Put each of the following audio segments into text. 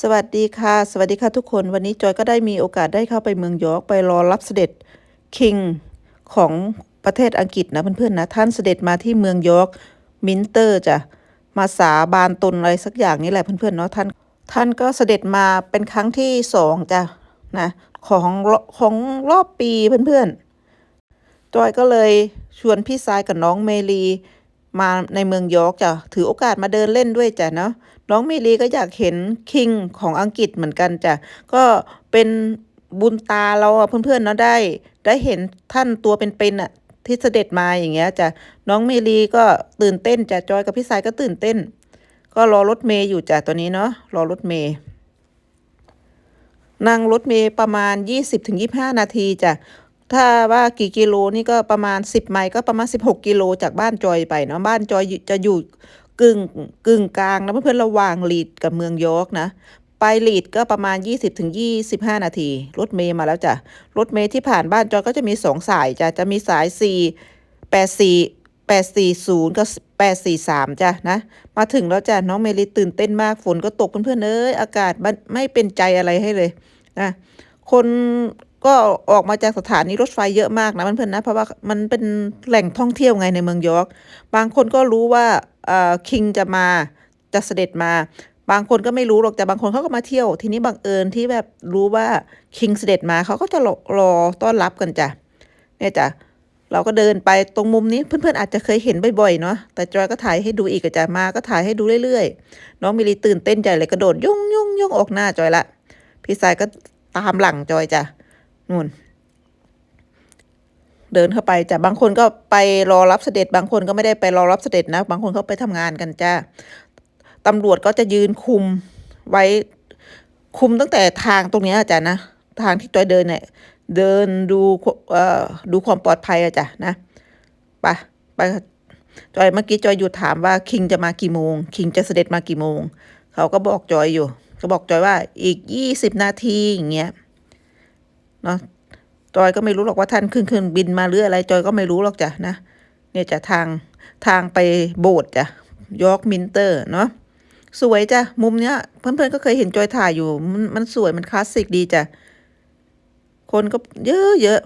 สวัสดีค่ะ สวัสดีค่ะทุกคน วันนี้จอยก็ได้มีโอกาสได้เข้าไปเมืองยอร์กไปรอรับเสด็จคิงของประเทศอังกฤษนะเพื่อนๆนะท่านเสด็จมาที่เมืองยอร์กมินเตอร์จ้ะมาสาบานตนอะไรสักอย่างนี่แหละเพื่อนๆเนาะท่านท่านก็เสด็จมาเป็นครั้งที่สองจ้ะนะของของรอบปีเพื่อนๆจอยก็เลยชวนพี่ชายกับน้องเมลี มาในเมืองยอร์กจ้ะถือโอกาสมาเดินเล่นด้วยจ้ะเนาะน้องเมลีก็อยากเห็นคิงของอังกฤษเหมือนกันจ้ะก็เป็นบุญตาเราอะเพื่อนๆเนาะได้ ได้เห็นท่านตัวเป็นๆอะที่เสด็จมาอย่างเงี้ยจ้ะน้องเมลีก็ตื่นเต้นจ้ะจอยกับพี่ชายก็ตื่นเต้น ก็รอรถเมย์อยู่จ้ะตัวนี้เนาะรอรถเมย์นั่งรถเมล์ประมาณ 20-25 นาทีจ้ะ ถ้าว่ากี่กิโลนี่ก็ประมาณ 10 ไมล์ก็ประมาณ 16 กิโลจากบ้านจอยไปเนาะบ้านจอยจะอยู่กึ่งกึ่งกลางนะเพื่อนๆระหว่างลีดกับเมืองยอร์กนะไปลีดก็ประมาณ 20-25 นาที รถเมล์มาแล้วจ้ะ รถเมล์ที่ผ่านบ้านจอยก็จะมี 2 สายจ้ะ จะมีสาย 4 84 840กับ843จ้ะนะ มาถึงแล้วจ้ะ น้องเมลิตื่นเต้นมากฝนก็ตกเพื่อนๆเอ้ยอากาศไม่เป็นใจอะไรให้เลยนะคน ก็ออกมาจากสถานีรถไฟเยอะมากนะเพื่อนๆนะเพราะว่ามันเป็นแหล่งท่องเที่ยวไงในเมืองยอร์กบางคนก็รู้ว่าเอ่อคิงจะมาจะเสด็จมา บางคนก็ไม่รู้หรอกแต่บางคนเขาก็มาเที่ยว ทีนี้บังเอิญที่แบบรู้ว่าคิงเสด็จมาเขาก็จะรออต้อนรับกันจ้ะเนี่ยจ้ะเราก็เดินไปตรงมุมนี้เพื่อนๆอาจจะเคยเห็นบ่อยๆเนาะแต่จอยก็ถ่ายให้ดูอีกจ้ะมาก็ถ่ายให้ดูเรื่อยๆน้องมิลีตื่นเต้นใหญ่เลยกระโดดยุ่งยุ่งยุ่งออกหน้าจอยละพี่สายก็ตามหลังจอยจ้ะ นู่น เดินเข้าไปจ้ะบางคนก็ไปรอรับเสด็จ บางคนก็ไม่ได้ไปรอรับเสด็จนะ บางคนเขาไปทำงานกันจ้าตำรวจก็จะยืนคุมไว้คุมตั้งแต่ทางตรงนี้ยจ้ะนะ ทางที่จอยเดินเนี่ย เดินดูเอ่อดูความปลอดภัยอะจ้ะนะไปไปจอยเมื่อกี้จอยอยู่ถามว่าคิงจะมากี่โมง คิงจะเสด็จมากี่โมง เขาก็บอกจอยอยู่ ก็บอกจอยว่าอีกยี่สิบนาทีอย่างเงี้ย เนาะจอยก็ไม่รู้หรอกว่าท่านขึ้นเครื่องบินมาหรืออะไร จอยก็ไม่รู้หรอกจ้ะนะ เนี่ยจะทางทางไปโบสถ์จ้ะยอร์กมินเตอร์เนาะสวยจ้ะมุมเนี้ย เพื่อนๆก็เคยเห็นจอยถ่ายอยู่ มันมันสวยมันคลาสสิกดีจ้ะคนก็เยอะเยอะ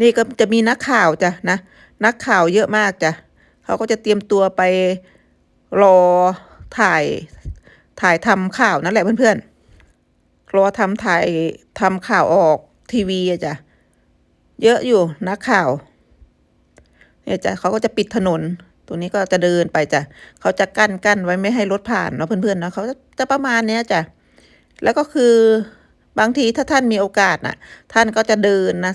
นี่ก็จะมีนักข่าวจ้ะนะนักข่าวเยอะมากจ้ะเขาก็จะเตรียมตัวไปรอถ่ายถ่ายทำข่าวนั่นแหละเพื่อนๆ รอทำถ่ายทำข่าวออกทีวีอะจ้ะเยอะอยู่นักข่าวเนี่ยจ้ะเขาก็จะปิดถนน ตรงนี้ก็จะเดินไปจ้ะเขาจะกั้นกั้นไว้ไม่ให้รถผ่านเนาะเพื่อนๆเนาะเขาจะประมาณเนี้ยจ้ะแล้วก็คือบางทีถ้าท่านมีโอกาสน่ะ ท่านก็จะเดินนะ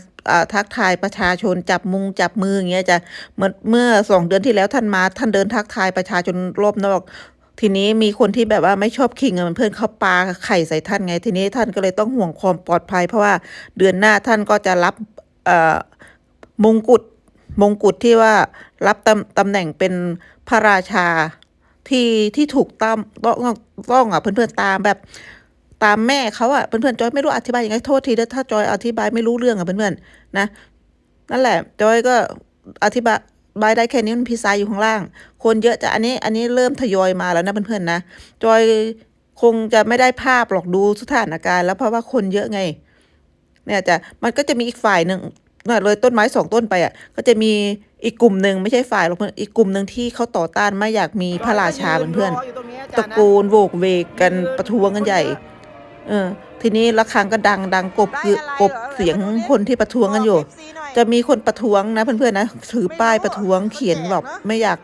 ทักทายประชาชนจับมุงจับมืออย่างเงี้ยจะเมื่อเมื่อสองเดือนที่แล้วท่านมา ท่านเดินทักทายประชาชนรอบนอก ทีนี้มีคนที่แบบว่าไม่ชอบคิงอะเพื่อนเขาปาไข่ใส่ท่านไง ทีนี้ท่านก็เลยต้องห่วงความปลอดภัย เพราะว่าเดือนหน้าท่านก็จะรับเอ่อมงกุฎมงกุฎที่ว่ารับตำตำแหน่งเป็นพระราชาที่ที่ถูกต้องต้องต้องอะเพื่อนๆตามแบบตามแม่เขาอะเพื่อนๆจอยไม่รู้อธิบายยังไงโทษทีถ้าจอยอธิบายไม่รู้เรื่องอะเพื่อนๆนะ นั่นแหละ จอยก็อธิบาย บายได้แค่นี้มันพีซายอยู่ข้างล่าง คนเยอะจะอันนี้อันนี้เริ่มทยอยมาแล้วนะเพื่อนๆนะจอยคงจะไม่ได้ภาพหรอกดูสถานการณ์แล้วเพราะว่าคนเยอะไง เนี่ยจะมันก็จะมีอีกฝ่ายหนึ่งน่เลยต้นไม้สองต้นไปอะ ก็จะมีอีกกลุ่มหนึ่งไม่ใช่ฝ่ายหรอกเพื่อนอีกกลุ่มหนึ่งที่เขาต่อต้านไม่อยากมีพระราชาเพื่อนๆตะโกนโวกเวกกันประท้วงกันใหญ่ เออ ทีนี้ระฆังก็ดังดังกบกบเสียงคนที่ประท้วงกันอยู่ จะมีคนประท้วงนะเพื่อนๆนะถือป้ายประท้วงเขียนแบบไม่อยาก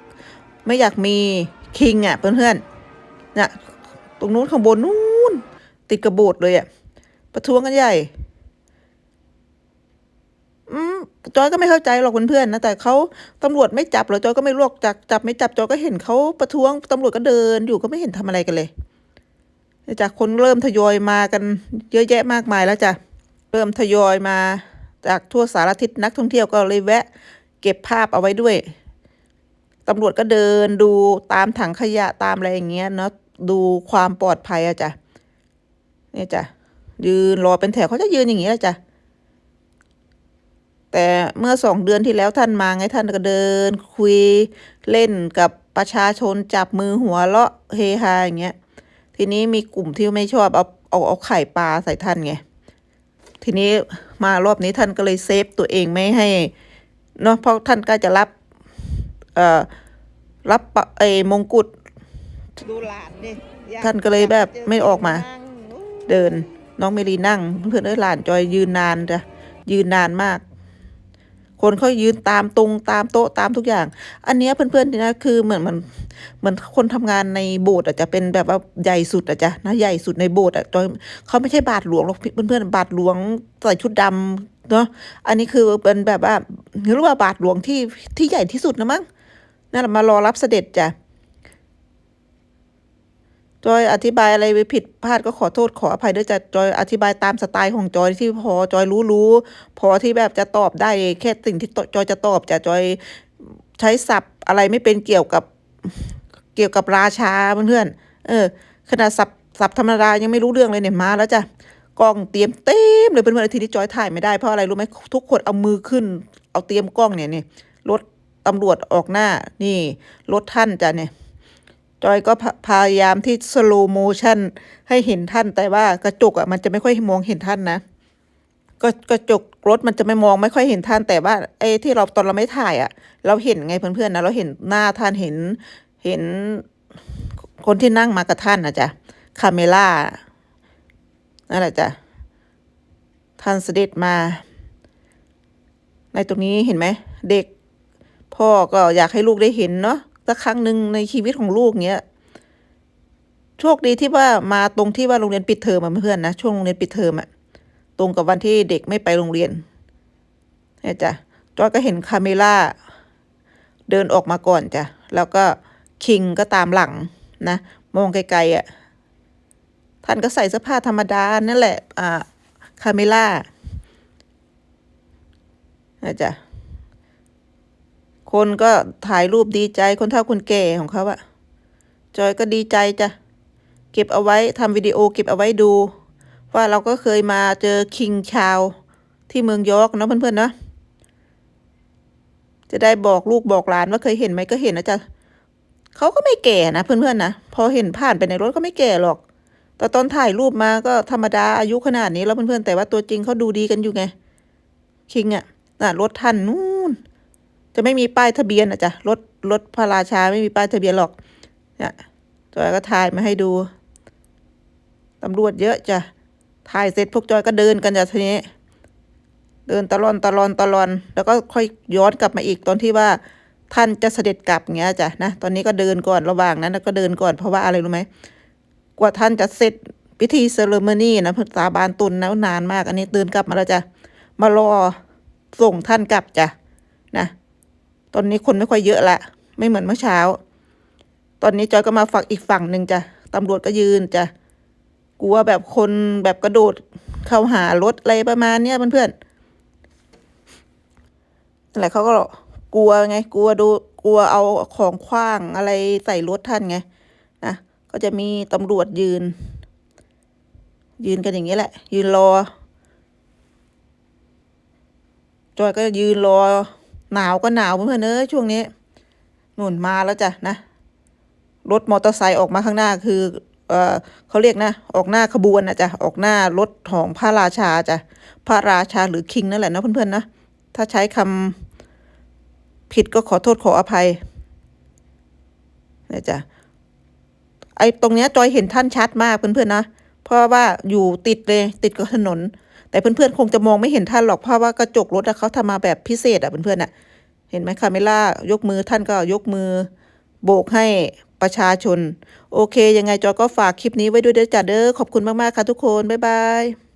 ไม่อยากมีคิงอะเพื่อนๆเนี่ยตรงนู้นข้างบนนู้นติดกระโบดเลยอะประท้วงกันใหญ่อืมจอยก็ไม่เข้าใจหรอกเพื่อนๆนะแต่เขาตำรวจไม่จับหรอกจอยก็ไม่รู้หรอกจับจับไม่จับจอยก็เห็นเขาประท้วงตำรวจก็เดินอยู่ก็ไม่เห็นทำอะไรกันเลย จากคนเริ่มทยอยมากัน เยอะแยะมากมายแล้วจ้ะเริ่มทยอยมา จากทั่วสารทิศนักท่องเที่ยวก็เลยแวะ เก็บภาพเอาไว้ด้วยตำรวจก็เดินดูตามถังขยะตามอะไรอย่างเงี้ยเนาะดูความปลอดภัยอะจ้ะเนี่ยจ้ะยืนรอเป็นแถวเขาจะยืนอย่างเงี้แหละจ้ะแต่เมื่อสองเดือนที่แล้วท่านมาไงท่านก็เดิน คุยเล่นกับประชาชนจับมือหัวเราะเฮฮาอย่างเงี้ยทีนี้มีกลุ่มที่ไม่ชอบเอาเอาเอาไข่ปลาใส่ท่านไงทีนี้ มารอบนี้ท่านก็เลยเซฟตัวเองไม่ให้เนาะเพราะท่านก็จะรับเอ่อรับปะไอ้มงกุฎดูหลานดิอยท่านก็เลยแบบไม่ออกมานั่งเดินน้องเมลีนั่ง เพื่อนเอ้ยหลานจอยยืนนานจ้ะยืนนานมาก คนเขายืนตามตรงตามโต๊ะตามทุกอย่าง อันนี้เพื่อนๆนี่นะคือเหมือนมันเหมือนคนทำงานในโบสถ์อาจจะเป็นแบบว่าใหญ่สุดอาจจะนะใหญ่สุดในโบสถ์อะจอยเขาไม่ใช่บาทหลวงหรอกเพื่อนๆบาทหลวงใส่ชุดดำเนาะอันนี้คือเป็นแบบว่าหรือว่าบาทหลวงที่ที่ใหญ่ที่สุดนะมั้งนั่นแหละมารอรับเสด็จจ้ะ จอยอธิบายอะไรไปผิดพลาดก็ขอโทษขออภัยด้วยจะจอยอธิบายตามสไตล์ของจอยที่พอจอยรู้รู้ พอที่แบบจะตอบได้แค่สิ่งที่จอยจะตอบจะจอยใช้ศัพท์อะไรไม่เป็นเกี่ยวกับเกี่ยวกับราชาเพื่อนเออขนาดศัพท์ศัพท์ธรรมดายังไม่รู้เรื่องเลยเนี่ยมาแล้วจ้ะกล้องเตรียมเต็มเลยเพื่อนๆทีนี้จอยถ่ายไม่ได้เพราะอะไรรู้ไหมทุกคนเอามือขึ้น เอาเตรียมกล้องเนี่ยนี่รถตำรวจออกหน้านี่รถท่านจ้ะเนี่ย จอยก็พยายามที่สโลโมชันให้เห็นท่านแต่ว่ากระจกอะมันจะไม่ค่อยมองเห็นท่านนะก็กระจกรถมันจะไม่มองไม่ค่อยเห็นท่านแต่ว่าไอ้ที่เราตอนเราไม่ถ่ายอะ เราเห็นไงเพื่อนๆนะเราเห็นหน้าท่านเห็นเห็นคนที่นั่งมากับท่านนะจ๊ะคาเมล่านั่นแหละจ้ะท่านเสด็จมา ในตรงนี้เห็นไหมเด็กพ่อก็อยากให้ลูกได้เห็นเนาะ สักครั้งหนึ่งในชีวิตของลูกเนี้ยโชคดีที่ว่ามาตรงที่ว่าโรงเรียนปิดเทอมอะเพื่อนนะช่วงโรงเรียนปิดเทอมอะตรงกับวันที่เด็กไม่ไปโรงเรียนเนี่ยจ้ะจอยก็เห็นคาเมล่าเดินออกมาก่อนจ้ะแล้วก็คิงก็ตามหลังนะมองไกลๆอะท่านก็ใส่เสื้อผ้าธรรมดานั่นแหละอ่าคาเมล่านะจ๊ะ คนก็ถ่ายรูปดีใจคนเฒ่าคนแก่ของเขาอะจอยก็ดีใจจ้ะ เก็บเอาไว้ทำวิดีโอเก็บเอาไว้ดู ว่าเราก็เคยมาเจอคิงชาวที่เมืองยอร์กเนาะเพื่อนๆเนาะจะได้บอกลูกบอกหลานว่าเคยเห็นไหมก็เห็นนะจ๊ะเขาก็ไม่แก่นะเพื่อนๆนะพอเห็นผ่านไปในรถก็ไม่แก่หรอกแต่ตอนถ่ายรูปมาก็ธรรมดาอายุขนาดนี้แล้วเพื่อนๆแต่ว่าตัวจริงเขาดูดีกันอยู่ไงคิงอะน่ะรถท่านนู่น จะไม่มีป้ายทะเบียนอะจ้ะรถรถพระราชาไม่มีป้ายทะเบียนหรอกเนี่ยจอยก็ถ่ายมาให้ดูตำรวจเยอะจ้ะถ่ายเสร็จพวกจอยก็เดินกันจ้ะทีนี้ เดินตะลอนตะลอนตะลอน แล้วก็ค่อยย้อนกลับมาอีกตอนที่ว่าท่านจะเสด็จกลับเงี้ยจ้ะนะตอนนี้ก็เดินก่อนระหว่างนั้นก็เดินก่อนเพราะว่าอะไรรู้ไหมกว่าท่านจะเสร็จพิธีเซเลมนี่นะพื่อสาบานตุนนะนานมาก อันนี้เดินกลับมาแล้วจ้ะมารอส่งท่านกลับจ้ะนะ ตอนนี้คนไม่ค่อยเยอะละ ไม่เหมือนเมื่อเช้า ตอนนี้จอยก็มาฝักอีกฝั่งหนึ่งจ้ะตำรวจก็ยืนจ้ะกลัวแบบคนแบบกระโดดเข้าหารถอะไรประมาณเนี้ยเพื่อนๆนั่นแหละเขาก็กลัวไง กลัวดูกลัวเอาของขว้างอะไรใส่รถท่านไงนะก็จะมีตำรวจยืน ยืนกันอย่างนี้แหละ ยืนรอจอยก็ยืนรอ หนาวก็หนาวเพื่อนเอ้ยช่วงนี้นุ่นมาแล้วจ้ะนะ รถมอเตอร์ไซค์ออกมาข้างหน้าคือเออเขาเรียกนะ ออกหน้าขบวนนะจ้ะออกหน้ารถของพระราชาจ้ะพระราชาหรือคิงนั่นแหละนะเพื่อนๆนะถ้าใช้คำผิดก็ขอโทษขออภัยนะจ้ะไอ้ตรงเนี้ยจอยเห็นท่านชัดมากเพื่อนๆนะเพราะว่าอยู่ติดเลยติดกับถนน แต่เพื่อนๆคงจะมองไม่เห็นท่านหรอกเพราะว่ากระจกรถเขาทำมาแบบพิเศษอะเพื่อนๆอะเห็นไหมคาเมล่ายกมือท่านก็ยกมือ โบกให้ประชาชน โอเค ยังไงจอยก็ฝากคลิปนี้ไว้ด้วยเด้อจ้าเด้อขอบคุณมากๆค่ะทุกคน บ๊ายบาย